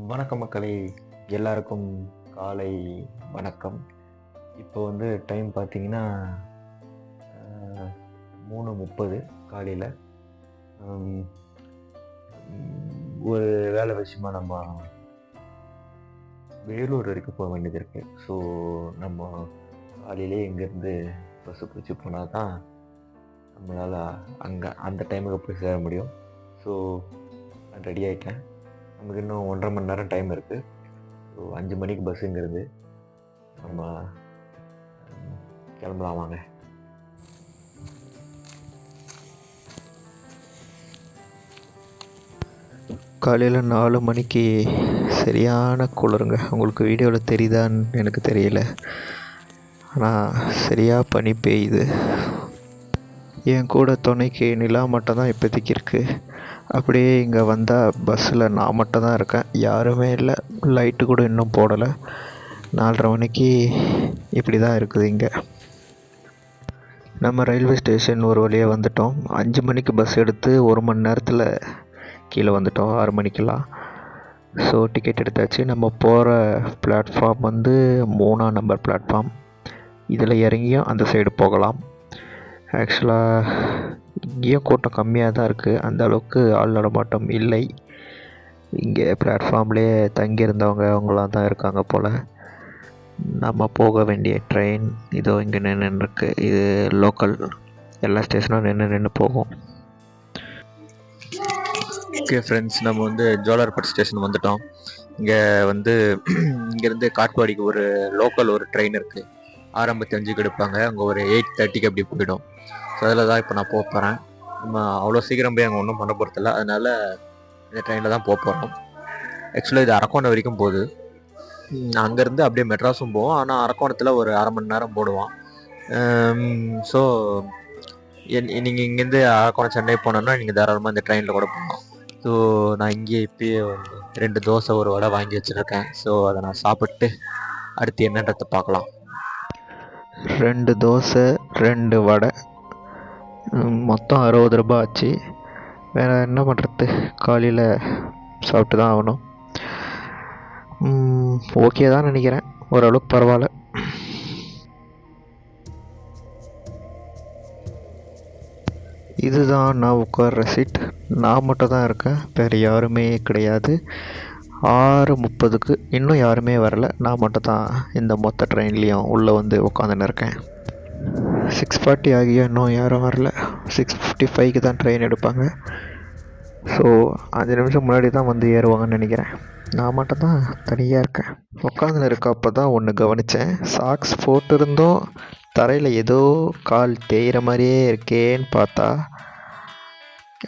வணக்கம் மக்களே. எல்லாருக்கும் காலை வணக்கம். இப்போ வந்து டைம் பார்த்தீங்கன்னா மூணு முப்பது காலையில். ஒரு வேலை விஷயமா நம்ம வேலூர் வரைக்கும் போக வேண்டியது இருக்குது ஸோ நம்ம காலையிலே இங்கேருந்து பஸ்ஸு பிடிச்சி போனால் தான் நம்மளால் அங்கே அந்த டைமுக்கு போய் சேர முடியும். ஸோ நான் ரெடி ஆகிட்டேன் நமக்கு இன்னும் ஒன்றரை மணி நேரம் டைம் இருக்குது ஸோ அஞ்சு மணிக்கு பஸ்ஸுங்கிறது நம்ம கிளம்பலாம் வாங்க காலையில் நாலு மணிக்கு சரியான குளிருங்க. உங்களுக்கு வீடியோவில் தெரியுதான்னு எனக்கு தெரியல. ஆனால் சரியாக பனி பெய்யுது. என் கூட துணைக்கு நிலா மட்டும் தான் இப்போதைக்கு இருக்குது அப்படியே இங்கே வந்தால் பஸ்ஸில் நான் மட்டும் தான் இருக்கேன். யாருமே இல்லை. லைட்டு கூட இன்னும் போடலை. நாலரை மணிக்கு இப்படி தான் இருக்குது இங்கே. நம்ம ரயில்வே ஸ்டேஷன் ஒரு வழியாக வந்துட்டோம். அஞ்சு மணிக்கு பஸ் எடுத்து ஒரு மணி நேரத்தில் கீழே வந்துட்டோம். ஆறு மணிக்கெல்லாம். ஸோ டிக்கெட் எடுத்தாச்சு. நம்ம போகிற பிளாட்ஃபார்ம் வந்து மூணாம் நம்பர் பிளாட்ஃபார்ம் இதில் இறங்கியும் அந்த சைடு போகலாம். ஆக்சுவலாக இங்கேயும் கூட்டம் கம்மியாக தான் இருக்குது. அந்த அளவுக்கு ஆள் நடமாட்டம் இல்லை. இங்கே பிளாட்ஃபார்ம்லேயே தங்கியிருந்தவங்க அவங்களாம் தான் இருக்காங்க போல். நம்ம போக வேண்டிய ட்ரெயின் இதோ இங்கே நின்றுருக்கு. இது லோக்கல் எல்லா ஸ்டேஷனும் நின்று நின்று போகும். ஓகே ஃப்ரெண்ட்ஸ் நம்ம வந்து ஜோலார்பட் ஸ்டேஷன் வந்துட்டோம். இங்கே வந்து இங்கேருந்து காட்பாடிக்கு ஒரு லோக்கல் ஒரு ட்ரெயின் இருக்குது ஆரம்பத்தி அஞ்சுக்கு எடுப்பாங்க. அங்கே ஒரு எயிட் தேர்ட்டிக்கு அப்படி போயிடும். அதில் தான் இப்போ நான் போக போகிறேன் நம்ம அவ்வளோ சீக்கிரம் போய் அங்கே ஒன்றும் பண்ண போகிறதில்ல அதனால இந்த ட்ரெயினில் தான் போக போகிறோம் ஆக்சுவலாக இது அரக்கோணம் வரைக்கும் போகுது. அங்கேருந்து அப்படியே மெட்ராஸும் போவோம். ஆனால் அரக்கோணத்தில் ஒரு அரை மணி நேரம் போடுவான் ஸோ நீங்கள் இங்கேருந்து அரக்கோணம் சென்னை போனோன்னா நீங்கள் தாராளமாக இந்த ட்ரெயினில் கூட போகலாம். ஸோ நான் இங்கே இப்பயே ரெண்டு தோசை ஒரு வடை வாங்கி வச்சுருக்கேன். ஸோ அதை நான் சாப்பிட்டு அடுத்து என்னன்றதை பார்க்கலாம். ரெண்டு தோசை ரெண்டு வடை. மொத்தம் அறுபது ரூபாய் ஆச்சு. வேறு என்ன பண்ணுறது காலையில் சாப்பிட்டு தான் ஆகணும். ஓகே தான் நினைக்கிறேன். ஓரளவுக்கு பரவாயில்ல. இதுதான் நான் உட்கார்ற சீட் நான் மட்டும் தான் இருக்கேன். வேறு யாருமே கிடையாது. ஆறு முப்பதுக்கு இன்னும் யாருமே வரல. நான் மட்டும் தான் இந்த மொத்த ட்ரெயின்லேயும் உள்ளே வந்து உட்காந்துன்னு இருக்கேன். சிக்ஸ் ஃபார்ட்டி ஆகியும் இன்னும் யாரும் வரல. சிக்ஸ் ஃபிஃப்டி ஃபைவ்க்கு தான் ட்ரெயின் எடுப்பாங்க. ஸோ அஞ்சு நிமிஷம் முன்னாடி தான் வந்து ஏறுவாங்கன்னு நினைக்கிறேன். நான் மட்டும் தான் தனியாக இருக்கேன். உட்காந்துன்னு இருக்கப்போ தான் ஒன்று கவனித்தேன் சாக்ஸ் போட்டிருந்தோம் தரையில் ஏதோ கால் தேயிற மாதிரியே இருக்கேன்னு பார்த்தா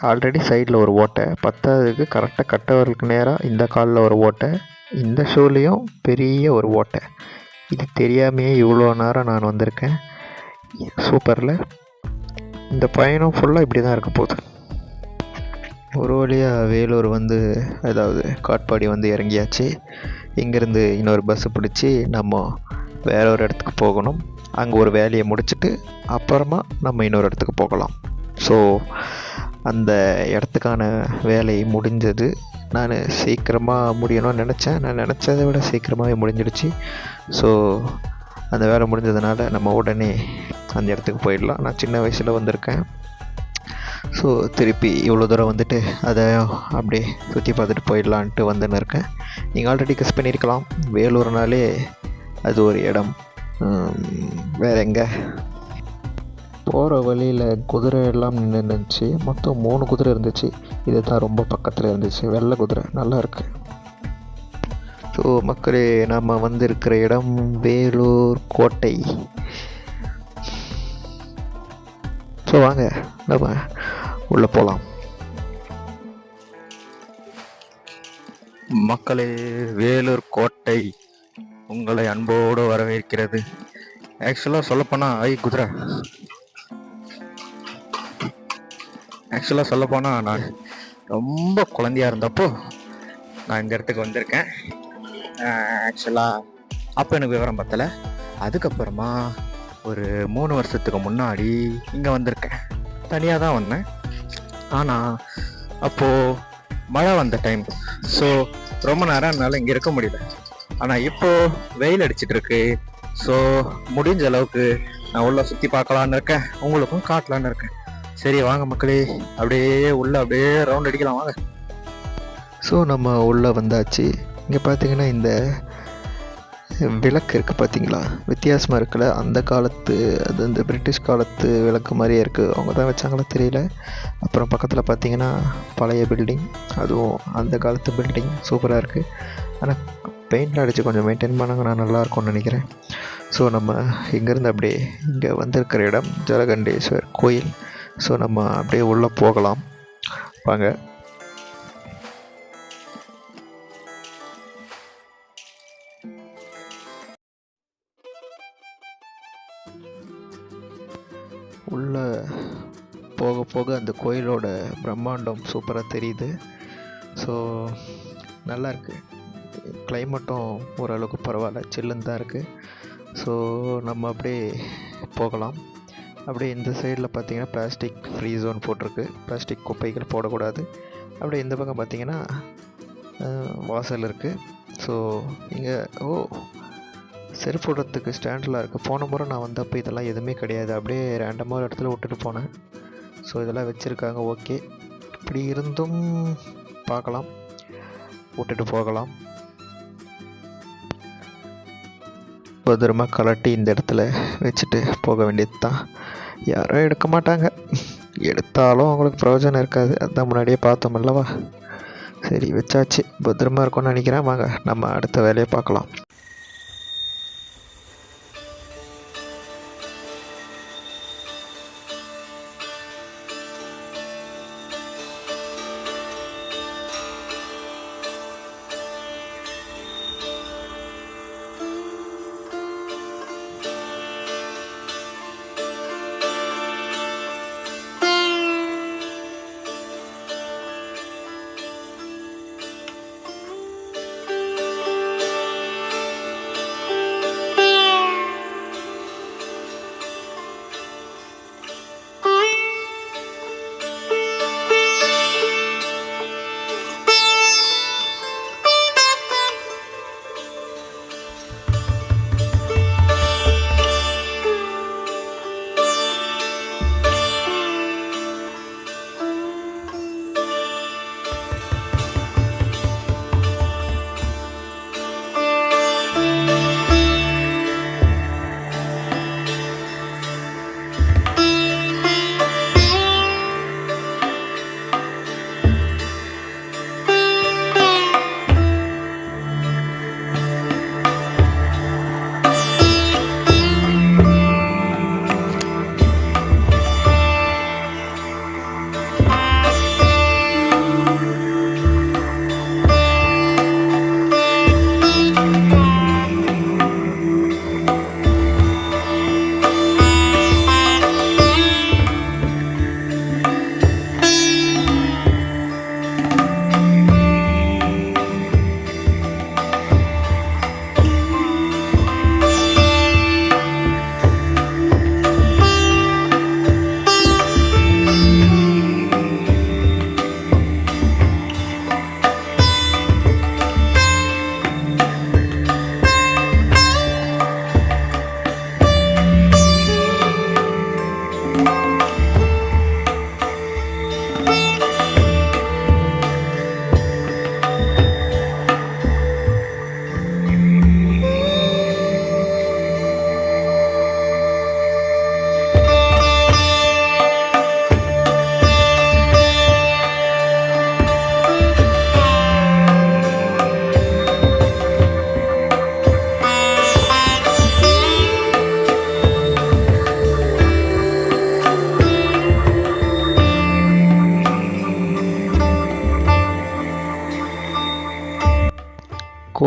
ஆல்ரெடி சைடில் ஒரு ஓட்டை. பத்தாவதுக்கு கரெக்டாக கட்டவர்களுக்கு நேராக இந்த காலில் ஒரு ஓட்டை. இந்த ஷூலேயும் பெரிய ஒரு ஓட்டை. இது தெரியாமையே இவ்வளோ நேரம் நான் வந்திருக்கேன். சூப்பரில். இந்த பயணம் ஃபுல்லாக இப்படி தான் இருக்க போகுது. ஒரு வழியாக வேலூர் வந்து அதாவது காட்பாடி வந்து இறங்கியாச்சு. இங்கேருந்து இன்னொரு பஸ்ஸு பிடிச்சி நம்ம வேற ஒரு இடத்துக்கு போகணும். அங்கே ஒரு வேலையை முடிச்சுட்டு அப்புறமா நம்ம இன்னொரு இடத்துக்கு போகலாம். ஸோ அந்த இடத்துக்கான வேலை முடிஞ்சது. நான் சீக்கிரமாக முடியணும்னு நினச்சேன். நான் நினச்சதை விட சீக்கிரமாகவே முடிஞ்சிடுச்சு. ஸோ அந்த வேலை முடிஞ்சதுனால நம்ம உடனே அந்த இடத்துக்கு போயிடலாம். நான் சின்ன வயசில் வந்திருக்கேன். ஸோ திருப்பி இவ்வளோ தூரம் வந்துட்டு அதை அப்படியே சுற்றி பார்த்துட்டு போயிடலான்ட்டு வந்துன்னு இருக்கேன். நீங்கள் ஆல்ரெடி கெஸ் பண்ணியிருக்கலாம். வேலூர்னாலே அது ஒரு இடம். வேற எங்கே? போகிற வழியில் குதிரை எல்லாம் நின்று இருந்துச்சு மொத்தம் மூணு குதிரை இருந்துச்சு. இது தான் ரொம்ப பக்கத்தில் இருந்துச்சு. வெள்ளை குதிரை. நல்லா இருக்குது ஸோ மக்களே நம்ம வந்திருக்கிற இடம் வேலூர் கோட்டை. ஸோ வாங்க நம்ம உள்ளே போகலாம் மக்களே வேலூர் கோட்டை உங்களை அன்போடு வரவேற்கிறது. ஆக்சுவலாக சொல்லப்போனால் ஐ குதிரை. ஆக்சுவலாக சொல்லப்போனால் நான் ரொம்ப குழந்தையாக இருந்தப்போ நான் இந்த இடத்துக்கு வந்திருக்கேன். ஆக்சுவலாக அப்போ எனக்கு விவரம் பத்தலை. அதுக்கப்புறமா ஒரு மூணு வருஷத்துக்கு முன்னாடி இங்கே வந்திருக்கேன். தனியாக தான் வந்தேன். ஆனால் அப்போது மழை வந்த டைம் ஸோ ரொம்ப நேரம் என்னால் இங்கே இருக்க முடியல. ஆனால் இப்போது வெயில் அடிச்சிட்டு இருக்கு. ஸோ முடிஞ்ச அளவுக்கு நான் உள்ளே சுற்றி பார்க்கலான்னு இருக்கேன். உங்களுக்கும் காட்டலான்னு இருக்கேன். சரி வாங்க மக்களே. அப்படியே உள்ளே அப்படியே ரவுண்ட் அடிக்கலாம் வாங்க. ஸோ நம்ம உள்ளே வந்தாச்சு. இங்கே பார்த்தீங்கன்னா இந்த விளக்கு இருக்குது பார்த்தீங்களா வித்தியாசமாக இருக்குல்ல? அந்த காலத்து அது இந்த பிரிட்டிஷ் காலத்து விளக்கு மாதிரியே இருக்குது அவங்க தான் வச்சாங்களா தெரியல. அப்புறம் பக்கத்தில் பார்த்தீங்கன்னா பழைய பில்டிங் அதுவும் அந்த காலத்து பில்டிங் சூப்பராக இருக்குது ஆனால் பெயிண்டில் அடித்து கொஞ்சம் மெயின்டைன் பண்ணாங்கன்னா நல்லாயிருக்கும்னு நினைக்கிறேன். ஸோ நம்ம இங்கேருந்து அப்படியே இங்கே வந்திருக்கிற இடம் ஜலகண்டேஸ்வர் கோயில். ஸோ நம்ம அப்படியே உள்ளே போகலாம். வாங்க. உள்ளே போக போக அந்த கோயிலோட பிரம்மாண்டம் சூப்பராக தெரியுது. ஸோ நல்லா இருக்கு. கிளைமேட்டும் ஓரளவுக்கு பரவாயில்ல சில்லுன்னு தான் இருக்குது ஸோ நம்ம அப்படியே போகலாம். அப்படியே இந்த சைடில் பார்த்தீங்கன்னா பிளாஸ்டிக் ஃப்ரீ ஜோன் போட்டிருக்கு. பிளாஸ்டிக் குப்பைகள் போடக்கூடாது. அப்படியே இந்த பக்கம் பார்த்தீங்கன்னா வாசல் இருக்குது ஸோ இங்கே ஓ செருப்பு விடுறதுக்கு ஸ்டாண்டெலாம் இருக்குது போன முறை நான் வந்தப்போ இதெல்லாம் எதுவுமே கிடையாது. அப்படியே ரேண்டமாக ஒரு இடத்துல விட்டுட்டு போனேன். ஸோ இதெல்லாம் வச்சுருக்காங்க. ஓகே இப்படி இருந்தும் பார்க்கலாம். விட்டுட்டு போகலாம். பத்திரமா கலட்டி இந்த இடத்துல வச்சுட்டு போக வேண்டியது தான் யாரும் எடுக்க மாட்டாங்க. எடுத்தாலும் அவங்களுக்கு பிரயோஜனம் இருக்காது. அதான் முன்னாடியே பார்த்தோம் அல்லவா? சரி வச்சாச்சு. பத்திரமா இருக்கும்னு நினைக்கிறேன். வாங்க நம்ம அடுத்த வேலையை பார்க்கலாம்.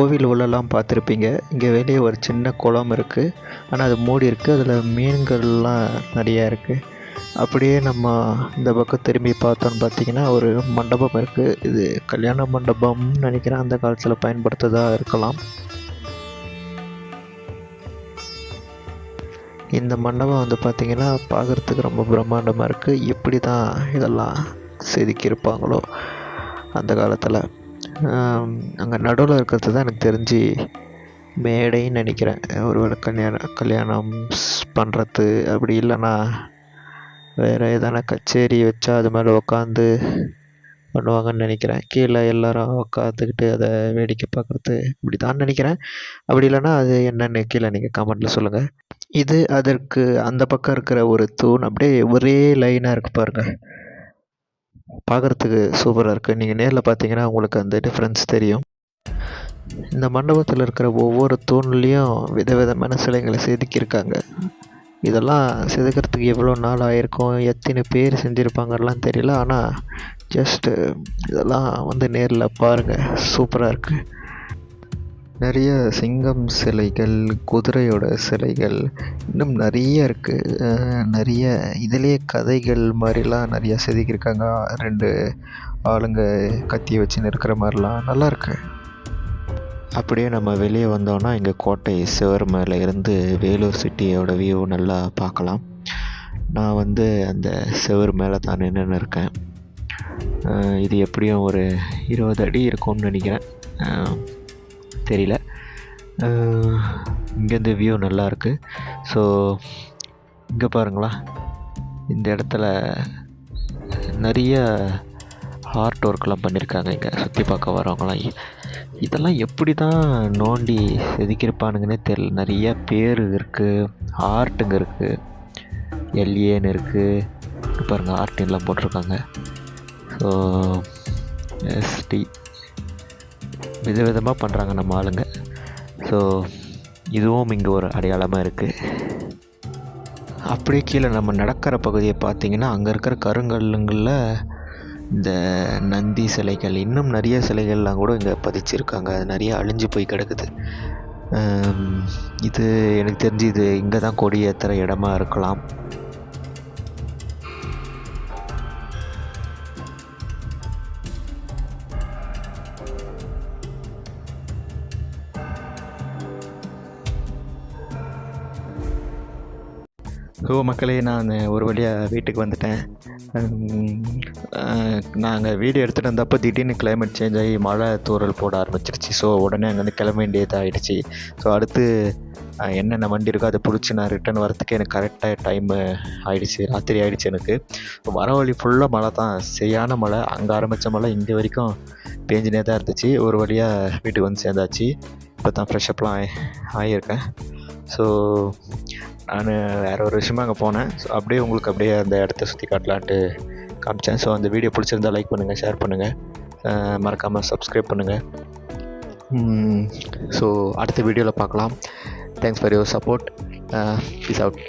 கோவில் உள்ளலாம் பார்த்துருப்பீங்க. இங்கே வெளியே ஒரு சின்ன குளம் இருக்குது ஆனால் அது மூடி இருக்குது அதில் மீன்கள்லாம் நிறையா இருக்குது அப்படியே நம்ம இந்த பக்கம் திரும்பி பார்த்தோன்னு பார்த்தீங்கன்னா ஒரு மண்டபம் இருக்குது இது கல்யாண மண்டபம்னு நினைக்கிறேன். அந்த காலத்தில் பயன்படுத்ததாக இருக்கலாம். இந்த மண்டபம் வந்து பார்த்திங்கன்னா பார்க்குறதுக்கு ரொம்ப பிரம்மாண்டமாக இருக்குது எப்படி தான் இதெல்லாம் செதுக்கியிருப்பாங்களோ அந்த காலத்தில். அங்கே நடுவில் இருக்கிறது தான் எனக்கு தெரிஞ்சு மேடைன்னு நினைக்கிறேன். ஒருவேளை கல்யாணம் கல்யாணம் பண்ணுறது அப்படி இல்லைன்னா வேறு எதனா கச்சேரி வச்சா அது மேலே உக்காந்து பண்ணுவாங்கன்னு நினைக்கிறேன். கீழே எல்லாரும் உக்காந்துக்கிட்டு அதை வேடிக்கை பார்க்குறது இப்படி தான் நினைக்கிறேன். அப்படி இல்லைன்னா அது என்னன்னு கீழே நீங்கள் கமெண்ட்டில் சொல்லுங்கள் இது அதற்கு அந்த பக்கம் இருக்கிற ஒரு தூண் அப்படியே ஒரே லைனாக இருக்கு பாருங்கள் பார்க்குறதுக்கு சூப்பராக இருக்குது நீங்கள் நேரில் பார்த்தீங்கன்னா உங்களுக்கு அந்த டிஃப்ரென்ஸ் தெரியும். இந்த மண்டபத்தில் இருக்கிற ஒவ்வொரு தூண்லேயும் விதவிதமான சிலைகளை செதுக்கியிருக்காங்க. இதெல்லாம் செதுக்கிறதுக்கு எவ்வளோ நாள் ஆகிருக்கும் எத்தனை பேர் செஞ்சுருப்பாங்கலாம் தெரியல. ஆனால் ஜஸ்ட்டு இதெல்லாம் வந்து நேரில் பாருங்கள் சூப்பராக இருக்குது நிறைய சிங்கம் சிலைகள் குதிரையோட சிலைகள் இன்னும் நிறைய இருக்குது நிறைய இதுலேயே கதைகள் மாதிரிலாம் நிறைய செதுக்கியிருக்காங்க. ரெண்டு ஆளுங்க கத்தியை வச்சுன்னு இருக்கிற மாதிரிலாம் நல்லாயிருக்கு அப்படியே நம்ம வெளியே வந்தோம்னா இங்கே கோட்டை சிவர் மேலே இருந்து வேலூர் சிட்டியோட வியூ நல்லா பார்க்கலாம். நான் வந்து அந்த சிவர் மேலே தான் நின்றுன்னு இருக்கேன். இது எப்படியும் ஒரு இருபது அடி இருக்கும்னு நினைக்கிறேன். தெரியல. இங்கேருந்து வியூ நல்லாயிருக்கு ஸோ இங்கே பாருங்களா. இந்த இடத்துல நிறைய ஆர்ட் ஒர்க்லாம் பண்ணியிருக்காங்க இங்கே. சுற்றி பார்க்க வரவங்களாம் இதெல்லாம் எப்படி தான் நோண்டி செதுக்கியிருப்பானுங்கன்னே தெரில நிறைய பேர் இருக்குது ஆர்ட்டுங்க இருக்குது எல்ஏன்னு இருக்குது பாருங்கள் ஆர்ட் எல்லாம் போட்டிருக்காங்க. ஸோ எஸ்டி விதவிதமாக பண்ணுறாங்க நம்ம ஆளுங்க. ஸோ இதுவும் இங்கே ஒரு அடையாளமாக இருக்குது அப்படியே கீழே நம்ம நடக்கிற பகுதியை பார்த்தீங்கன்னா அங்கே இருக்கிற கருங்கல்லுங்களில் இந்த நந்தி சிலைகள் இன்னும் நிறைய சிலைகள்லாம் கூட இங்கே பதிச்சிருக்காங்க. அது நிறைய அழிஞ்சு போய் கிடக்குது. இது எனக்கு தெரிஞ்சு இது இங்கே தான் கொடி ஏற்றுற இடமா இருக்கலாம். ஸோ மக்களே நான் ஒரு வழியாக வீட்டுக்கு வந்துட்டேன். நாங்கள் வீடியோ எடுத்துகிட்டு வந்தப்போ திடீர்னு கிளைமேட் சேஞ்ச் ஆகி மழை தூறல் போட ஆரம்பிச்சிருச்சு. ஸோ உடனே அங்கேருந்து கிளம்ப வேண்டியதாகிடுச்சு ஸோ அடுத்து என்னென்ன வண்டி இருக்கோ அதை பிடிச்சி நான் ரிட்டர்ன் வரத்துக்கு எனக்கு கரெக்டாக டைமு ஆயிடுச்சு. ராத்திரி ஆயிடுச்சு எனக்கு. வர வழி ஃபுல்லாக மழை தான். சரியான மழை. அங்கே ஆரம்பித்த மழை இங்கே வரைக்கும் பேஞ்சினே தான் இருந்துச்சு. ஒரு வழியாக வீட்டுக்கு வந்து சேர்ந்தாச்சு. இப்போ தான் ஃப்ரெஷ்அப்லாம் ஆகி ஆகியிருக்கேன். ஸோ நான் வேறு ஒரு விஷயமா அங்கே போனேன். ஸோ அப்படியே உங்களுக்கு அப்படியே அந்த இடத்த சுற்றி காட்டலான்ட்டு காமிச்சேன். ஸோ அந்த வீடியோ பிடிச்சிருந்தா லைக் பண்ணுங்கள் ஷேர் பண்ணுங்கள் மறக்காமல் சப்ஸ்கிரைப் பண்ணுங்கள் ஸோ அடுத்த வீடியோவில் பார்க்கலாம். Thanks for your support peace out